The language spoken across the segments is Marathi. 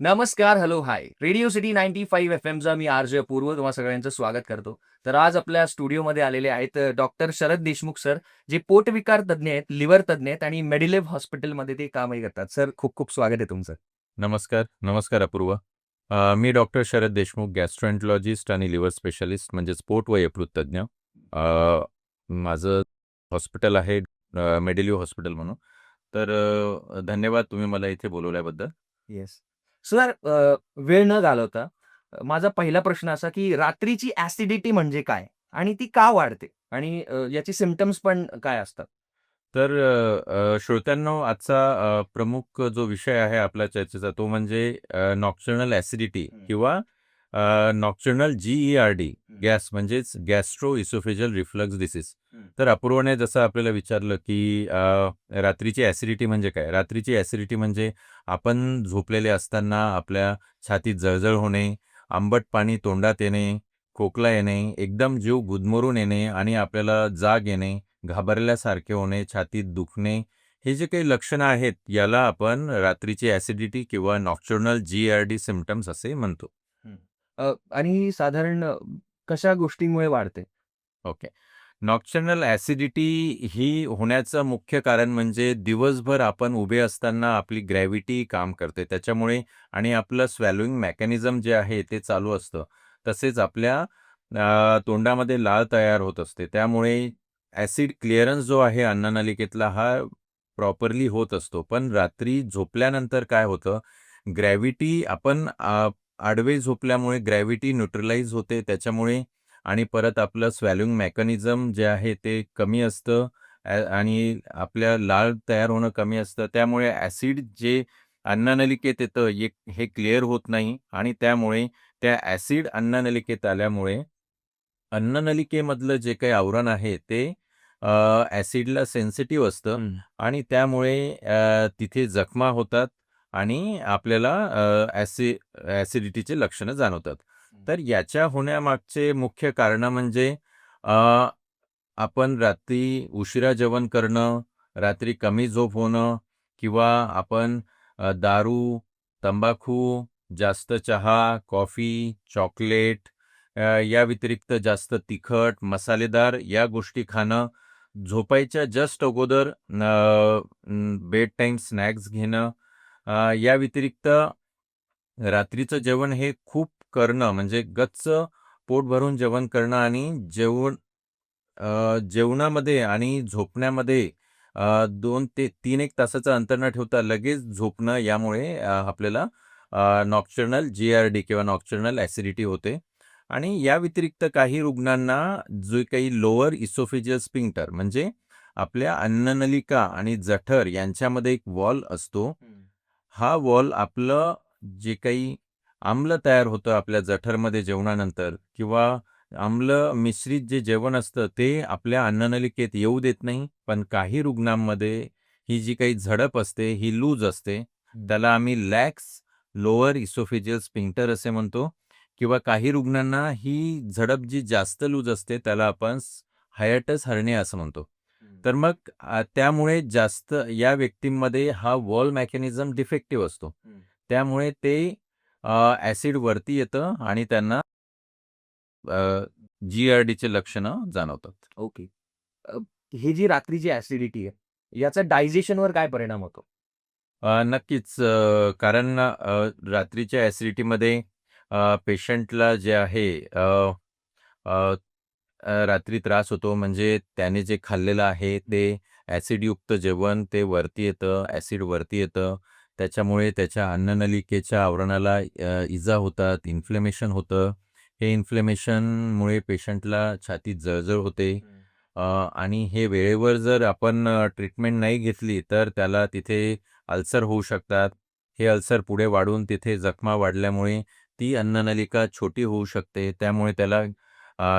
नमस्कार, हॅलो, हाय. रेडिओ सिटी 95 एफएमचा मी आर.जे. अपूर्व तुम्हा सगळ्यांचं स्वागत करतो. तर आज आपल्या स्टुडिओमध्ये आलेले आहेत डॉक्टर शरद देशमुख सर, जे पोटविकार तज्ञ आहेत, लिव्हर तज्ञ आहेत आणि मेडिलेव्ह हॉस्पिटलमध्ये ते कामही करतात. सर, खूप-खूप स्वागत आहे तुमचं. नमस्कार, नमस्कार अपूर्व. मी डॉक्टर शरद देशमुख, गॅस्ट्रोएंटरॉलॉजिस्ट आणि लिव्हर स्पेशालिस्ट म्हणजेच पोट व यकृत तज्ञ. अ, माझं हॉस्पिटल आहे मेडिलिव्ह हॉस्पिटल म्हणून. तर धन्यवाद तुम्ही मला इथे बोलवल्याबद्दल. येस. सर वेळ न घालवता माझा पहिला प्रश्न असा, की रात्रीची ॲसिडिटी म्हणजे काय? आणि ती का वाढते? आणि याची सिम्प्टम्स पण काय असतात? तर श्रोत्यांनो आजचा प्रमुख जो विषय आहे आपल्या चर्चेचा तो म्हणजे ॲसिडिटी हं. किंवा अ, नॉक्टर्नल जी-ई-आर-डी हं. गॅस म्हणजेच गॅस्ट्रो इसोफेजियल रिफ्लक्स डिसीज. तर अपूर्वने जसं आपल्याला विचारलं, की रात्रीची ॲसिडिटी म्हणजे काय? रात्रीची ॲसिडिटी म्हणजे आपण झोपलेले असताना आपल्या छातीत जळजळ होणे, आंबट पाणी तोंडात येणे, खोकला येणे, एकदम जीव गुदमरून येणे आणि आपल्याला जाग येणे, घाबरल्यासारखे होणे, छातीत दुखणे, हे जे काही लक्षणं आहेत, याला आपण रात्रीची ॲसिडिटी किंवा नॉक्टर्नल जी-ई-आर-डी सिम्प्टम्स असे म्हणतो. अ, आणि ही साधारण अ, कशा गोष्टींमुळे वाढते? ओके. नॉक्टर्नल ॲसिडिटी ही होण्याचं मुख्य कारण म्हणजे दिवसभर आपण उभे असताना आपली ग्रॅव्हिटी काम करते. त्याच्यामुळे आणि आपलं स्वॅलोइंग मेकॅनिझम जे आहे ते चालू असतं. तसेच आपल्या अ, तोंडामध्ये लाळ तयार होत असते. त्यामुळे ॲसिड क्लिअरन्स जो आहे अन्ननलिकेतला हा प्रॉपरली होत असतो. पण रात्री झोपल्यानंतर काय होतं, ग्रॅव्हिटी आपण आडवे झोपल्यामुळे ग्रॅव्हिटी न्यूट्रलाइज होते. त्याच्यामुळे आणि परत आपलं स्वॅलोइंग मेकॅनिझम जे आहे ते कमी असतं आणि आपल्या लाळ तयार होणं कमी असतं. त्यामुळे ॲसिड जे अन्ननलिकेत येतं ये हे क्लिअर होत नाही आणि त्यामुळे त्या ॲसिड अन्ननलिकेत आल्यामुळे अन्ननलिकेमधलं जे काही आवरण आहे ते ॲसिडला सेन्सिटिव्ह असतं. आणि त्यामुळे तिथे जखमा होतात आणि आपल्याला ॲसि ॲसिडिटीचे लक्षणं जाणवतात. तर याच्या होण्यामागचे मुख्य कारणं म्हणजे आपण रात्री उशिरा जेवण करणं, रात्री कमी झोप होणं किंवा आपण दारू, तंबाखू, जास्त चहा, कॉफी, चॉकलेट या व्यतिरिक्त जास्त तिखट, मसालेदार या गोष्टी खाणं, झोपायच्या जस्ट अगोदर बेड टाईम स्नॅक्स घेणं, या व्यतिरिक्त रात्रीचं जेवण हे खूप करणं म्हणजे गच्च पोट भरून जेवण करणं आणि जेवण जेवणामध्ये आणि झोपण्यामध्ये दोन ते तीन एक तासाचं अंतर न ठेवता लगेच झोपणं यामुळे आपल्याला नॉक्चर्नल जी-आर-डी किंवा नॉक्चर्नल ॲसिडिटी होते. आणि या व्यतिरिक्त काही रुग्णांना जे काही लोअर इसोफिजियल स्पिंटर म्हणजे आपल्या अन्ननलिका आणि जठर यांच्यामध्ये एक वॉल असतो. हा वॉल आपलं जे काही आम्ल तयार होतं आपल्या जठरमध्ये जेवणानंतर किंवा आम्ल मिश्रित जे जेवण असतं ते आपल्या अन्ननलिकेत येऊ देत नाही. पण काही रुग्णांमध्ये ही जी काही झडप असते ही लूज असते. त्याला आम्ही लॅक्स लोअर इसोफिजियल स्पिंटर असे म्हणतो किंवा काही रुग्णांना ही झडप जी जास्त लूज असते त्याला आपण हायटस हरणे असं म्हणतो. तर मग त्यामुळे जास्त या व्यक्तींमध्ये हा वॉल मेकॅनिझम डिफेक्टिव्ह असतो. त्यामुळे ते अ, ॲसिड वरती येतं आणि त्यांना जी-आर-डीचे लक्षणं जाणवतात. ओके. ही जी रात्रीची ॲसिडिटी आहे, याचा डायजेशनवर काय परिणाम होतो? नक्कीच कारण रात्रीच्या ॲसिडिटीमध्ये अ, पेशंटला जे आहे रात्री त्रास होतो म्हणजे त्याने जे खाल्लेलं आहे ते ॲसिडयुक्त जेवण ते वरती येतं, ॲसिड वरती येतं. त्याच्यामुळे त्याच्या अन्ननलिकेच्या आवरणाला इजा होतात, इन्फ्लेमेशन होतं. हे इन्फ्लेमेशनमुळे पेशंटला छातीत जळजळ होते आणि हे वेळेवर जर आपण ट्रीटमेंट नाही घेतली तर त्याला तिथे अल्सर होऊ शकतात. हे अल्सर पुढे वाढून तिथे जखमा वाढल्यामुळे ती अन्ननलिका छोटी होऊ शकते. त्यामुळे त्याला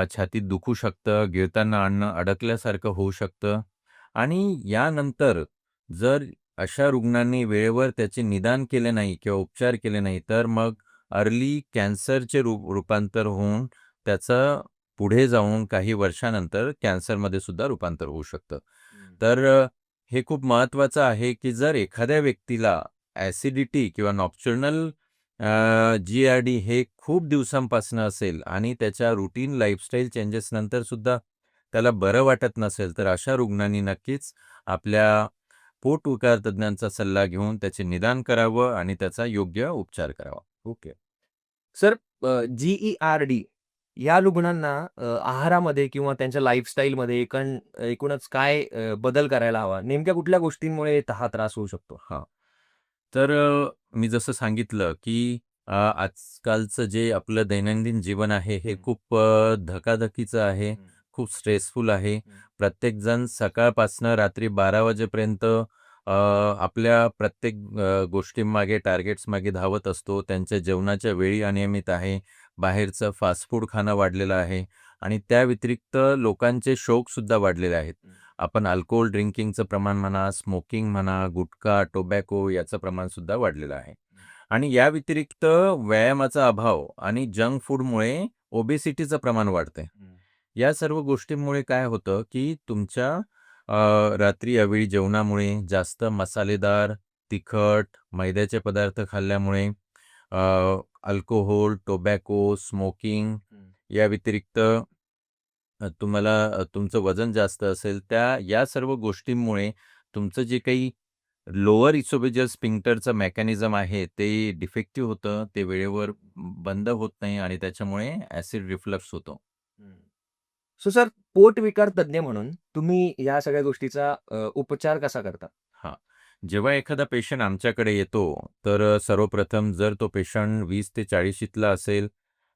छातीत दुखू शकतं, गिळताना अन्न अडकल्यासारखं होऊ शकतं आणि यानंतर जर अशा रुग्णांनी वेळेवर त्याचे निदान केले नाही किंवा उपचार केले नाही, तर मग अर्ली कॅन्सरचे रूप रूपांतर होऊन त्याचं पुढे जाऊन काही वर्षानंतर कॅन्सरमध्ये सुद्धा रूपांतर होऊ शकतं. तर हे खूप महत्त्वाचं आहे, की जर एखाद्या व्यक्तीला ॲसिडिटी किंवा नॉक्टर्नल जी आर डी हे खूप दिवसांपासून असेल आणि त्याच्या रुटीन लाईफस्टाईल चेंजेस नंतर सुद्धा त्याला बरं वाटत नसेल तर अशा रुग्णांनी नक्कीच आपल्या पोटविकार तज्ज्ञांचा सल्ला घेऊन त्याचे निदान करावं आणि त्याचा योग्य उपचार करावा. Okay. Sir G E R D रुग्णांना आहारामध्ये किंवा त्यांच्या लाईफस्टाईलमध्ये एकण एकूणच काय बदल करायला हवा? नेमक्या कुठल्या गोष्टींमुळे हा त्रास होऊ शकतो? हां. तर अ, मी जसं सांगितलं, की अ, आजकालचं जे आपलं दैनंदिन जीवन आहे, हे हं. खूप अ, धकाधकीचं आहे, हं. खूप स्ट्रेसफुल आहे. हं. प्रत्येकजण सकाळपासनं रात्री 12 वाजेपर्यंत अ, आपल्या प्रत्येक अ, गोष्टींमागे, टार्गेट्समागे धावत असतो. त्यांच्या जेवणाच्या वेळी अनियमित आहे. बाहेरचं फास्ट फूड खाणं वाढलेलं आहे आणि त्या व्यतिरिक्त लोकांचे शौकसुद्धा वाढलेले आहेत. हं. आपण अल्कोहोल ड्रिंकिंगचं प्रमाण म्हणा, स्मोकिंग म्हणा, गुटखा, टोबॅको याचं प्रमाणसुद्धा वाढलेलं आहे. आणि या व्यतिरिक्त व्यायामाचा अभाव आणि जंक फूडमुळे ओबेसिटीचं प्रमाण वाढतंय. हं. या सर्व गोष्टींमुळे काय होतं, की तुमच्या रात्री अवेळी जेवणामुळे, जास्त मसालेदार, तिखट, मैद्याचे पदार्थ खाल्ल्यामुळे, अल्कोहोल, टोबॅको, स्मोकिंग. या व्यतिरिक्त तुम्हाला अ, तुमचं वजन जास्त असेल, त्या या सर्व गोष्टींमुळे तुमचं जे काही लोअर इसोफेजियल स्फिंक्टरचं मेकॅनिझम आहे, ते डिफेक्टिव्ह होतं. ते वेळेवर बंद होत नाही आणि त्याच्यामुळे ॲसिड रिफ्लक्स होतो. हं. सो सर पोटविकार तज्ञ म्हणून तुम्ही या सगळ्या गोष्टीचा अ, उपचार कसा करता? हां. जेव्हा एखादा पेशंट आमच्याकडे येतो, तर अ, सर्वप्रथम जर तो पेशंट 20 ते 40शीतला असेल,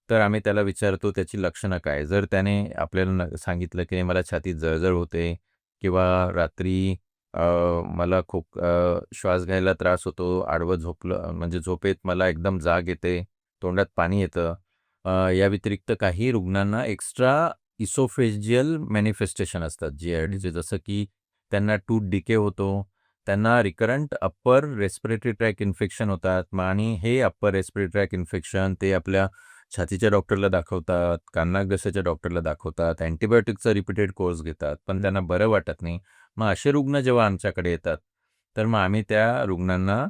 तर आम्ही त्याला विचारतो त्याची लक्षणं काय? जर त्याने आपल्याला न सांगितलं, की मला छातीत जळजळ होते किंवा रात्री मला खूप श्वास घ्यायला त्रास होतो, आडवं झोपलं म्हणजे झोपेत मला एकदम जाग येते, तोंडात पाणी येतं. या व्यतिरिक्त काही रुग्णांना एक्स्ट्रा इसोफेजियल मॅनिफेस्टेशन असतात जी-आय-डीचे. जसं की त्यांना टूट डिके होतो, त्यांना recurrent upper respiratory tract infection होतात मग आणि हे अप्पर रेस्पिरेटरी ट्रॅक इन्फेक्शन ते आपल्या छातीच्या डॉक्टरला दाखवतात, कानाघसाच्या डॉक्टरला दाखवतात, अँटिबायोटिकचा रिपीटेड कोर्स घेतात, पण त्यांना बरं वाटत नाही. मग असे रुग्ण जेव्हा आमच्याकडे येतात, तर मग आम्ही त्या रुग्णांना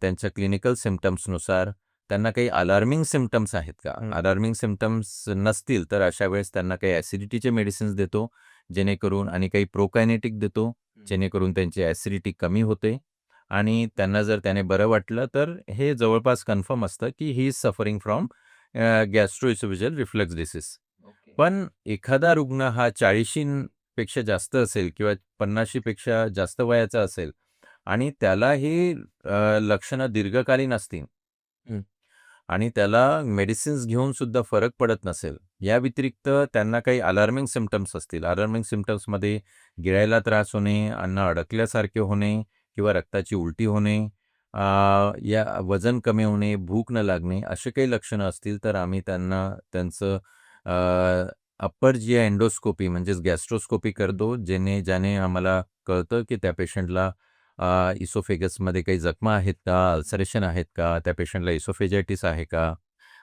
त्यांच्या क्लिनिकल सिम्प्टम्सनुसार त्यांना काही अलार्मिंग सिम्प्टम्स आहेत का? अलार्मिंग सिम्प्टम्स नसतील, तर अशा वेळेस त्यांना काही ॲसिडिटीचे मेडिसिन्स देतो, जेणेकरून आणि काही प्रोकायनेटिक देतो. जेणेकरून त्यांची ॲसिडिटी कमी होते आणि त्यांना जर त्याने बरं वाटलं, तर हे जवळपास कन्फर्म असतं, की he is suffering from a, gastroesophageal reflux disease. पण एखादा रुग्ण हा 40 पेक्षा जास्त असेल किंवा 50 पेक्षा जास्त वयाचा असेल आणि त्याला ही लक्षणं दीर्घकालीन असतील. आणि त्याला मेडिसिन्स घेऊन सुद्धा फरक पडत नसेल, या व्यतिरिक्त त्यांना काही अलार्मिंग सिम्प्टम्स असतील. अलार्मिंग सिम्प्टम्समध्ये गिळायला त्रास होणे, अन्न अडकल्यासारखे होणे किंवा रक्ताची उलटी होणे, या वजन कमी होणे, भूक न लागणे, असे काही लक्षणं असतील, तर आम्ही त्यांना त्यांचं अप्पर जी आहे एन्डोस्कोपी म्हणजेच गॅस्ट्रोस्कोपी करतो, जेणे ज्याने आम्हाला कळतं, की त्या पेशंटला इसोफेगसमध्ये काही जखमा आहेत का? अल्सरेशन आहेत का? त्या पेशंटला इसोफेजायटिस आहे का?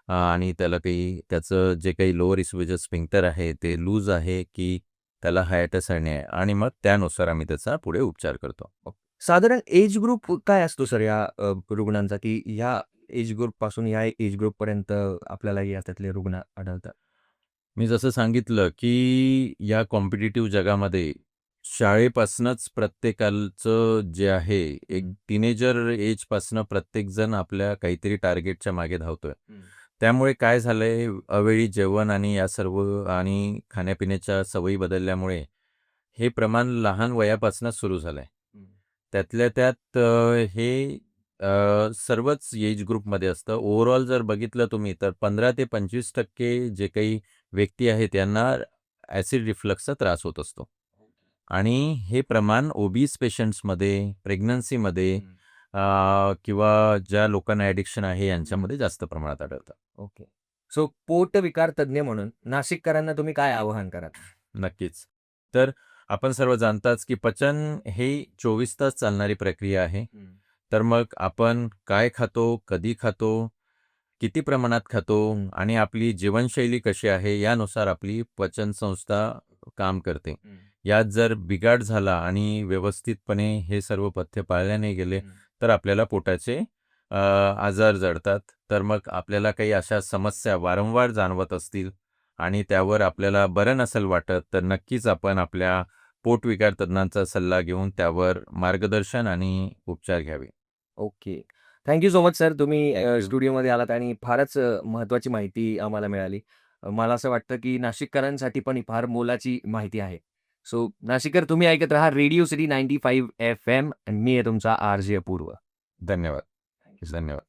आणि त्याला काही त्याचं जे काही लोअर इसोफेजस स्पिंक्टर आहे, ते लूज आहे, की त्याला हायॅटस आहे आणि मग त्यानुसार आम्ही त्याचा पुढे उपचार करतो. साधारण एज ग्रुप काय असतो सर या अ, रुग्णांचा, की ह्या एज ग्रुपपासून या एज ग्रुपपर्यंत आपल्याला याच्यातले रुग्ण आढळतात? मी जसं सांगितलं, की या कॉम्पिटिटिव्ह जगामध्ये शाळेपासूनच प्रत्येकाचं जे आहे, एक हं. टीनेजर एजपासनं प्रत्येकजण आपल्या काहीतरी टार्गेटच्या मागे धावतोय. हं. त्यामुळे काय झालंय, अवेळी जेवण आणि या सर्व आणि खाण्यापिण्याच्या सवयी बदलल्यामुळे हे प्रमाण लहान वयापासूनच सुरू झालंय. त्यातल्या त्यात हे सर्वच एज ग्रुपमध्ये असतं. ओव्हरऑल जर बघितलं तुम्ही, तर 15 ते 25% जे काही व्यक्ती आहेत, यांना ॲसिड रिफ्लक्सचा त्रास होत असतो. आणि हे प्रमाण ओबीस पेशंट्समध्ये, प्रेग्नन्सीमध्ये किंवा ज्या लोकांना ॲडिक्शन आहे. यांच्यामध्ये जास्त प्रमाणात आढळतं. ओके. सो पोटविकार तज्ञ म्हणून नाशिककरांना तुम्ही काय आवाहन कराल? नक्कीच. तर आपण सर्व जाणताच, की पचन हे 24 तास चालणारी प्रक्रिया आहे. तर मग आपण काय खातो, कधी खातो, किती प्रमाणात खातो. आणि आपली जीवनशैली कशी आहे, यानुसार आपली पचनसंस्था काम करते. यात जर बिघाड झाला आणि व्यवस्थितपणे हे सर्व पथ्य पाळले नाही गेले. तर आपल्याला पोटाचे आजार जडतात तर मग आपल्याला काही अशा समस्या वारंवार जाणवत असतील आणि त्यावर आपल्याला बरं नसेल वाटत तर नक्कीच आपण आपल्या पोटविकार तज्ज्ञांचा सल्ला घेऊन त्यावर मार्गदर्शन आणि उपचार घ्यावे. Okay. Thank you so much sir तुम्ही. स्टुडिओमध्ये आलात आणि फारच महत्त्वाची माहिती आम्हाला मिळाली. मला असं वाटतं की नाशिककरांसाठी पण फार मोलाची माहिती आहे. सो नाशिककर तुम्ही ऐकत राहा radio city ninety five F M. आणि मी आहे तुमचा आर जे अपूर्व. धन्यवाद. धन्यवाद.